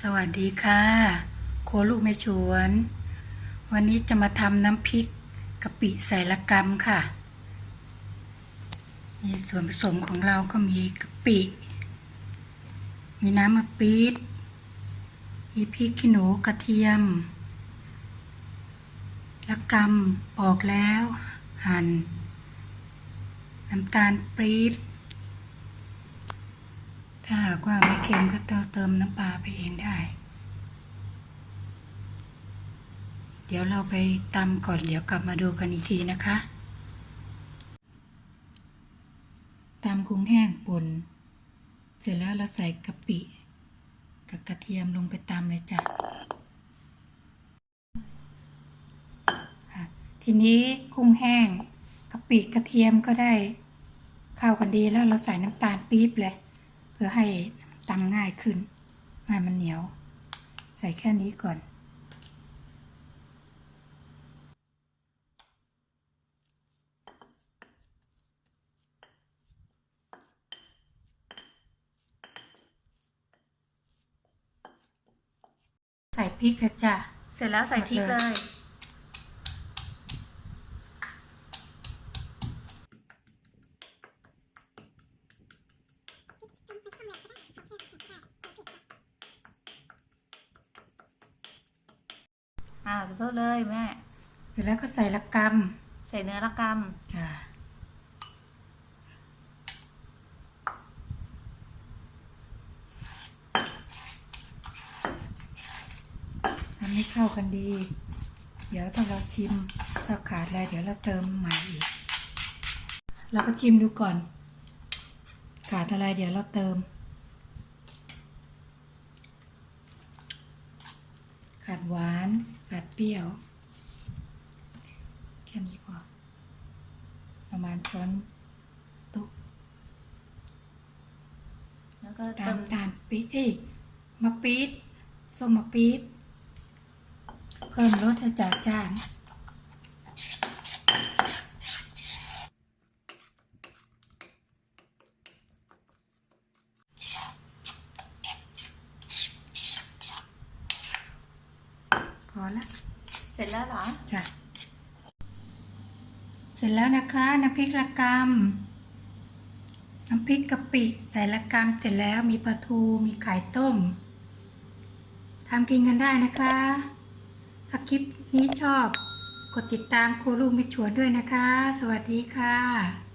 สวัสดีค่ะ โคลูกแม่ชวน วันนี้จะมาทำน้ำพริกกะปิใส่ละกำค่ะ มีส่วนผสมของเราก็มีกะปิ มีน้ำมะปี๊ดมีพริกขี้หนูกระเทียมละกำปอกแล้ว หั่น น้ำตาลปี๊บถ้าหากว่า เค็มก็ต้องเติมน้ำปลาไปเองได้ เดี๋ยวเราไปตำก่อนเดี๋ยวกลับมาดูกันอีกทีนะคะตำกุ้งแห้งป่น เสร็จแล้วเราใส่กะปิ กับกระเทียมลงไปตำเลยจ้ะค่ะทีนี้กุ้งแห้งกะปิกระเทียมก็ได้เข้ากันดีแล้วเราใส่น้ำตาลปี๊บเลย เพื่อให้ ตำง่ายขึ้นไม่ให้มันเหนียว ใส่แค่นี้ก่อน ใส่พริกเลยจ้ะเสร็จแล้วใส่พริกหมดเลเลย อ่าเพิ่มเลยแม่ เสร็จแล้วก็ใส่ละกใส่เนื้อละกำจ้ะทำให้เข้ากันดี เดี๋ยวถ้าเราชิมถ้าขาดอะไรเดี๋ยวเราเติมใหม่อีกเราก็ชิมดูก่อน ขาดอะไรเดี๋ยวเราเติม ขาดหวานขาดเปรี้ยว แค่นี้พอ ประมาณช้อนโต๊ะำแล้วก็ตาเติมมตาลปี๊ดเอ้ยมะปี๊ดส้มมะปี๊ดเพิ่มรสให้จัดจ้านพ อละเสร็จแล้วเหรอจ้ะเสร็จแล้วนะคะน้ำพริกละกำน้ำพริกกะปิใส่ละกำเสร็จแล้วมีปลาทูมีไข่ต้มทำกินกันได้นะคะ ถ้าคลิปนี้ชอบ กดติดตามครูลูกไม่ชวนด้วยนะคะ สวัสดีค่ะ